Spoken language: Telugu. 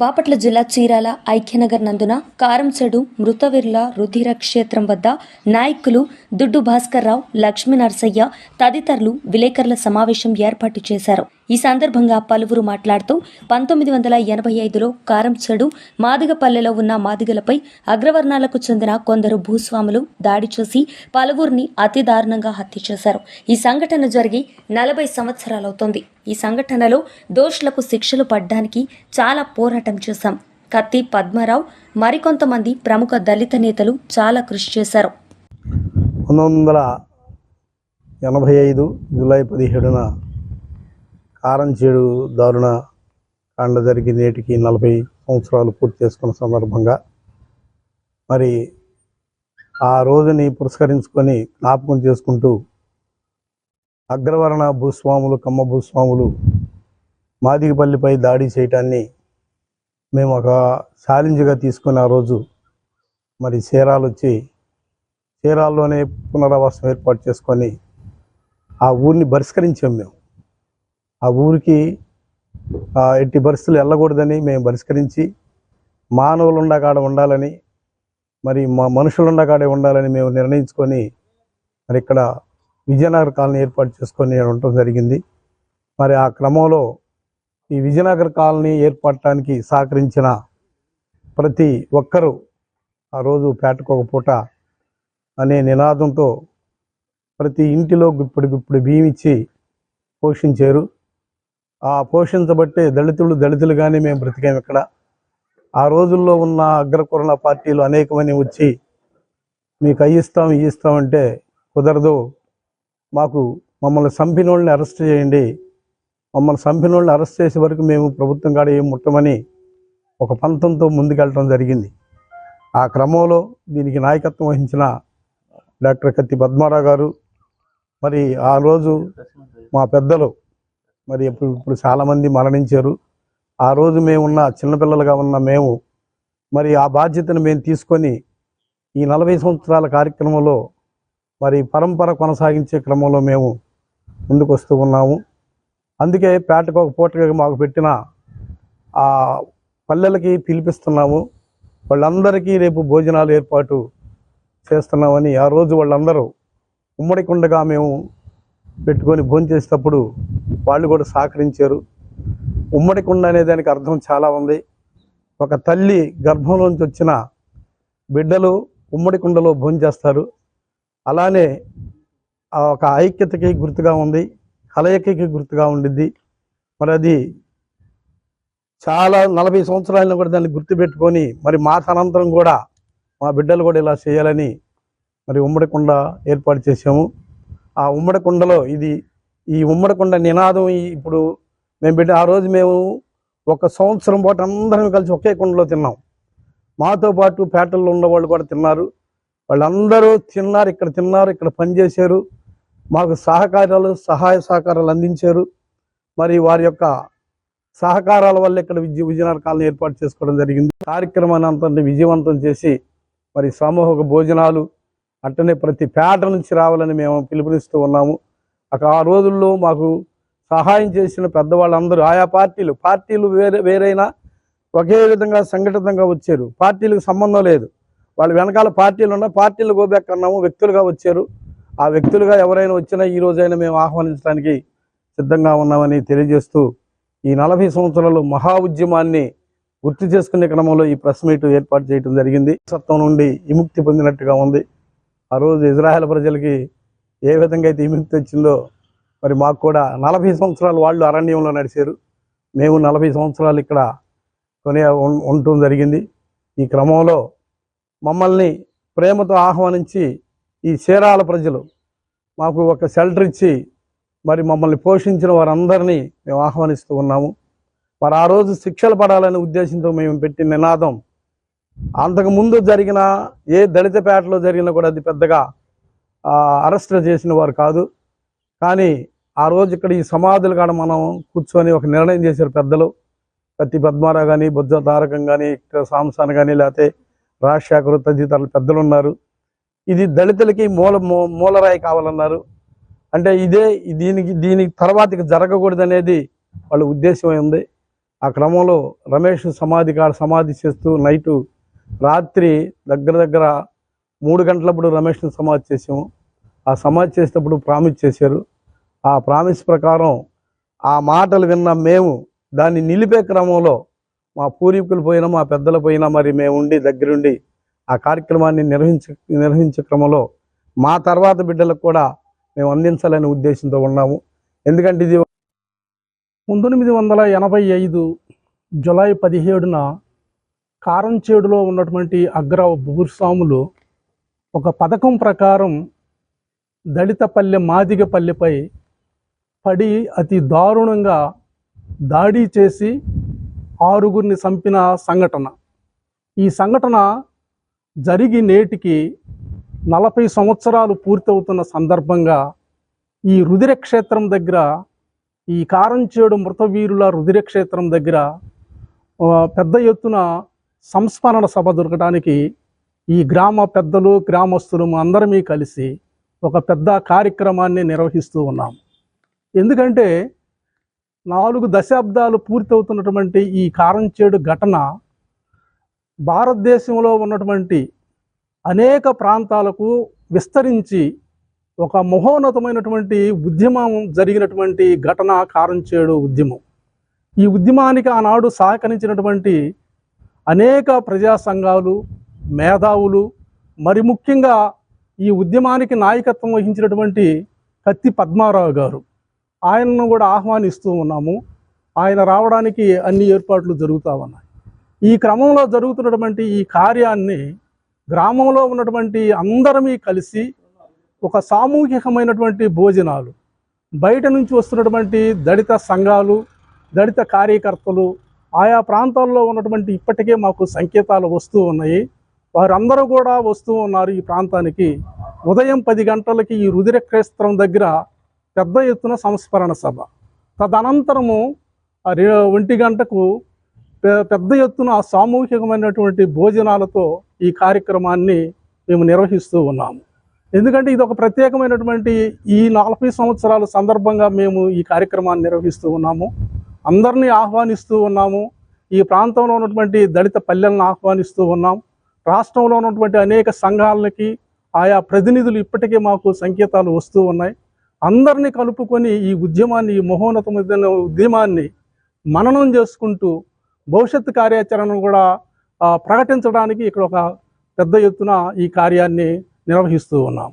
బాపట్ల జిల్లా చీరాల ఐక్యనగర్ నందున కారంచెడు మృతవిర్ల రుధిర క్షేత్రం వద్ద నాయకులు దుడ్డు భాస్కర్రావు లక్ష్మీ నరసయ్య తదితరులు విలేకరుల సమావేశం ఏర్పాటు చేశారు. ఈ సందర్భంగా పలువురు మాట్లాడుతూ పంతొమ్మిది వందల ఎనభై ఐదులో కారంచెడు మాదిగపల్లెలో ఉన్న మాదిగలపై అగ్రవర్ణాలకు చెందిన కొందరు భూస్వాములు దాడి చేసి పలువురిని అతి దారుణంగా హత్య చేశారు. ఈ సంఘటన జరిగి నలభై సంవత్సరాలవుతోంది. ఈ సంఘటనలో దోషులకు శిక్షలు పడ్డానికి చాలా పోరాటం చేశాం. కత్తి పద్మారావు మరికొంతమంది ప్రముఖ దళిత నేతలు చాలా కృషి చేశారు. పంతొమ్మిది వందల ఎనభై ఐదు జూలై పదిహేడున కారంచేడు దారుణ కాండ జరిగి నేటికి నలభై సంవత్సరాలు పూర్తి చేసుకున్న సందర్భంగా మరి ఆ రోజుని పురస్కరించుకొని జ్ఞాపకం చేసుకుంటూ అగ్రవర్ణ భూస్వాములు కమ్మ భూస్వాములు మాదిగపల్లిపై దాడి చేయటాన్ని మేము ఒక ఛాలెంజ్గా తీసుకుని ఆ రోజు మరి చీరాలు వచ్చి చీరాల్లోనే పునరావాసం ఏర్పాటు చేసుకొని ఆ ఊరిని బహిష్కరించాం మేము. ఆ ఊరికి ఆ, ఎట్టి పరిస్థితులు వెళ్ళకూడదని మేము పరిష్కరించి మానవులు ఉండకాడ ఉండాలని మరి మా మనుషులు ఉండకాడే ఉండాలని మేము నిర్ణయించుకొని మరి ఇక్కడ విజయనగర్ కాలనీ ఏర్పాటు చేసుకొని ఉండటం జరిగింది. మరి ఆ క్రమంలో ఈ విజయనగర్ కాలనీ ఏర్పడటానికి సహకరించిన ప్రతి ఒక్కరూ ఆ రోజు పేటకొక పూట అనే నినాదంతో ప్రతి ఇంటిలో గుప్పుడు గుప్పుడు బియ్యం ఇచ్చి పోషించారు. ఆ పోషించబట్టే దళితులు దళితులుగానే మేము బ్రతికాం ఇక్కడ. ఆ రోజుల్లో ఉన్న అగ్రకురణ పార్టీలు అనేకమని వచ్చి మీకు అయ్యిస్తాం ఇస్తాం అంటే కుదరదు. మాకు మమ్మల్ని చంపినోళ్ళని అరెస్ట్ చేయండి. మమ్మల్ని చంపినోళ్ళని అరెస్ట్ చేసే వరకు మేము ప్రభుత్వం కాడ ఏం ముట్టమని ఒక పంతంతో ముందుకెళ్ళటం జరిగింది. ఆ క్రమంలో దీనికి నాయకత్వం వహించిన డాక్టర్ కత్తి పద్మారావు గారు మరి ఆ రోజు మా పెద్దలు మరి ఇప్పుడు ఇప్పుడు చాలామంది మరణించారు. ఆ రోజు మేము ఉన్న చిన్నపిల్లలుగా ఉన్న మేము మరి ఆ బాధ్యతను మేము తీసుకొని ఈ నలభై సంవత్సరాల కార్యక్రమంలో మరి పరంపర కొనసాగించే క్రమంలో మేము ముందుకు వస్తూ ఉన్నాము. అందుకే పేటకు ఒక పూటగా మాకు పెట్టిన ఆ పల్లెలకి పిలిపిస్తున్నాము. వాళ్ళందరికీ రేపు భోజనాలు ఏర్పాటు చేస్తున్నామని ఆ రోజు వాళ్ళందరూ ఉమ్మడి కుండగా మేము పెట్టుకొని భోంచేసేటప్పుడు వాళ్ళు కూడా సహకరించారు. ఉమ్మడి కుండ అనే దానికి అర్థం చాలా ఉంది. ఒక తల్లి గర్భంలోంచి వచ్చిన బిడ్డలు ఉమ్మడి కుండలో భోంచేస్తారు అలానే ఆ ఒక ఐక్యతకి గుర్తుగా ఉంది కలయికకి గుర్తుగా ఉండిద్ది. మరి అది చాలా నలభై సంవత్సరాలను కూడా దాన్ని గుర్తుపెట్టుకొని మరి మాత అనంతరం కూడా మా బిడ్డలు కూడా ఇలా చేయాలని మరి ఉమ్మడి కుండ ఏర్పాటు చేసాము ఆ ఉమ్మడి కుండలో ఇది ఈ ఉమ్మడి కుండ నినాదం ఇప్పుడు మేము పెట్టి ఆ రోజు మేము ఒక సంవత్సరం పాటు అందరం కలిసి ఒకే కుండలో తిన్నాం. మాతో పాటు పేటల్లో ఉన్న వాళ్ళు కూడా తిన్నారు. వాళ్ళందరూ తిన్నారు ఇక్కడ తిన్నారు ఇక్కడ పనిచేశారు మాకు సహకారాలు సహాయ సహకారాలు అందించారు. మరి వారి యొక్క సహకారాల వల్ల ఇక్కడ విజయ విజయనగర కాలనీ ఏర్పాటు చేసుకోవడం జరిగింది. కార్యక్రమాన్ని అంతా విజయవంతం చేసి మరి సమూహక భోజనాలు అట్టనే ప్రతి పేట నుంచి రావాలని మేము పిలుపునిస్తూ ఉన్నాము. అక్కడ ఆ రోజుల్లో మాకు సహాయం చేసిన పెద్దవాళ్ళందరూ ఆయా పార్టీలు పార్టీలు వేరే వేరైనా ఒకే విధంగా సంఘటితంగా వచ్చారు. పార్టీలకు సంబంధం లేదు. వాళ్ళ వెనకాల పార్టీలు ఉన్న పార్టీలు గోబెక్కన్నాము వ్యక్తులుగా వచ్చారు. ఆ వ్యక్తులుగా ఎవరైనా వచ్చినా ఈ రోజైనా మేము ఆహ్వానించడానికి సిద్ధంగా ఉన్నామని తెలియజేస్తూ ఈ నలభై సంవత్సరాలు మహా ఉద్యమాన్ని గుర్తు చేసుకునే క్రమంలో ఈ ప్రెస్ మీట్ ఏర్పాటు చేయడం జరిగింది. సత్వం నుండి విముక్తి పొందినట్టుగా ఉంది. ఆ రోజు ఇజ్రాయెల్ ప్రజలకి ఏ విధంగా అయితే విముక్తి వచ్చిందో మరి మాకు కూడా నలభై సంవత్సరాలు వాళ్ళు అరణ్యంలో నడిచారు. మేము నలభై సంవత్సరాలు ఇక్కడ కొనే ఉం- ఉండటం జరిగింది. ఈ క్రమంలో మమ్మల్ని ప్రేమతో ఆహ్వానించి ఈ చీరాల ప్రజలు మాకు ఒక షెల్టర్ ఇచ్చి మరి మమ్మల్ని పోషించిన వారందరినీ మేము ఆహ్వానిస్తూ ఉన్నాము. మరి ఆ రోజు శిక్షలు పడాలనే ఉద్దేశంతో మేము పెట్టిన నినాదం అంతకు ముందు జరిగిన ఏ దళిత పేటలో జరిగినా కూడా అది పెద్దగా అరెస్టులు చేసిన వారు కాదు. కానీ ఆ రోజు ఇక్కడ ఈ సమాధులు కాడ మనం కూర్చొని ఒక నిర్ణయం చేశారు పెద్దలు. కత్తి పద్మారావు కానీ బుద్ధ తారకం కానీ ఇక్కడ సాంసాన్ కానీ లేకపోతే రాజశేఖర్ తదితరులు పెద్దలు ఉన్నారు. ఇది దళితులకి మూల మూలరాయి కావాలన్నారు. అంటే ఇదే దీనికి దీనికి తర్వాత జరగకూడదనేది జరగకూడదు అనేది వాళ్ళ ఉద్దేశం ఉంది. ఆ క్రమంలో రమేష్ సమాధి కాడ సమాధి చేస్తూ నైటు రాత్రి దగ్గర దగ్గర మూడు గంటలప్పుడు రమేష్ని సమాధి చేసాము ఆ సమాధి చేసేటప్పుడు ప్రామిస్ చేశారు. ఆ ప్రామిస్ ప్రకారం ఆ మాటలు విన్న మేము దాన్ని నిలిపే క్రమంలో మా పూర్వీకులు పోయినా మా పెద్దలు పోయినా మరి మేము ఉండి దగ్గరుండి ఆ కార్యక్రమాన్ని నిర్వహించ నిర్వహించే క్రమంలో మా తర్వాత బిడ్డలకు కూడా మేము అందించాలనే ఉద్దేశంతో ఉన్నాము. ఎందుకంటే ఇది పంతొమ్మిది వందల ఎనభై ఐదు జులై పదిహేడున కారంచేడులో ఉన్నటువంటి అగ్ర భూస్వాములు ఒక పథకం ప్రకారం దళితపల్లె మాదిగపల్లెపై పడి అతి దారుణంగా దాడి చేసి ఆరుగురిని చంపిన సంఘటన. ఈ సంఘటన జరిగి నేటికి నలభై సంవత్సరాలు పూర్తవుతున్న సందర్భంగా ఈ రుదిర క్షేత్రం దగ్గర ఈ కారంచేడు మృతవీరుల రుదిరక్షేత్రం దగ్గర పెద్ద ఎత్తున సంస్మరణ సభ దొరకడానికి ఈ గ్రామ పెద్దలు గ్రామస్తులు అందరమీ కలిసి ఒక పెద్ద కార్యక్రమాన్ని నిర్వహిస్తూ ఉన్నాం. ఎందుకంటే నాలుగు దశాబ్దాలు పూర్తవుతున్నటువంటి ఈ కారంచేడు ఘటన భారతదేశంలో ఉన్నటువంటి అనేక ప్రాంతాలకు విస్తరించి ఒక మహోన్నతమైనటువంటి ఉద్యమం జరిగినటువంటి ఘటన కారంచేడు ఉద్యమం. ఈ ఉద్యమానికి ఆనాడు సహకరించినటువంటి అనేక ప్రజా సంఘాలు మేధావులు మరి ముఖ్యంగా ఈ ఉద్యమానికి నాయకత్వం వహించినటువంటి కత్తి పద్మారావు గారు. ఆయనను కూడా ఆహ్వానిస్తూ ఉన్నాము. ఆయన రావడానికి అన్ని ఏర్పాట్లు జరుగుతూ ఉన్నాయి. ఈ క్రమంలో జరుగుతున్నటువంటి ఈ కార్యాన్ని గ్రామంలో ఉన్నటువంటి అందరమీ కలిసి ఒక సామూహికమైనటువంటి భోజనాలు బయట నుంచి వస్తున్నటువంటి దళిత సంఘాలు దళిత కార్యకర్తలు ఆయా ప్రాంతాల్లో ఉన్నటువంటి ఇప్పటికే మాకు సంకేతాలు వస్తూ ఉన్నాయి. వారందరూ కూడా వస్తూ ఉన్నారు ఈ ప్రాంతానికి. ఉదయం పది గంటలకి ఈ రుదిర దగ్గర పెద్ద ఎత్తున సంస్మరణ సభ. తదనంతరము ఒంటి గంటకు పెద్ద ఎత్తున సామూహికమైనటువంటి భోజనాలతో ఈ కార్యక్రమాన్ని మేము నిర్వహిస్తూ ఉన్నాము. ఎందుకంటే ఇది ఒక ప్రత్యేకమైనటువంటి ఈ నలభై సంవత్సరాల సందర్భంగా మేము ఈ కార్యక్రమాన్ని నిర్వహిస్తూ ఉన్నాము. అందరినీ ఆహ్వానిస్తూ ఉన్నాము. ఈ ప్రాంతంలో ఉన్నటువంటి దళిత పల్లెలను ఆహ్వానిస్తూ ఉన్నాం. రాష్ట్రంలో ఉన్నటువంటి అనేక సంఘాలకి ఆయా ప్రతినిధులు ఇప్పటికే మాకు సంకేతాలు వస్తూ ఉన్నాయి. అందరినీ కలుపుకొని ఈ ఉద్యమాన్ని ఈ మహోన్నతమైన ఉద్యమాన్ని మననం చేసుకుంటూ భవిష్యత్తు కార్యాచరణను కూడా ప్రకటించడానికి ఇక్కడ ఒక పెద్ద ఎత్తున ఈ కార్యాన్ని నిర్వహిస్తూ ఉన్నాం.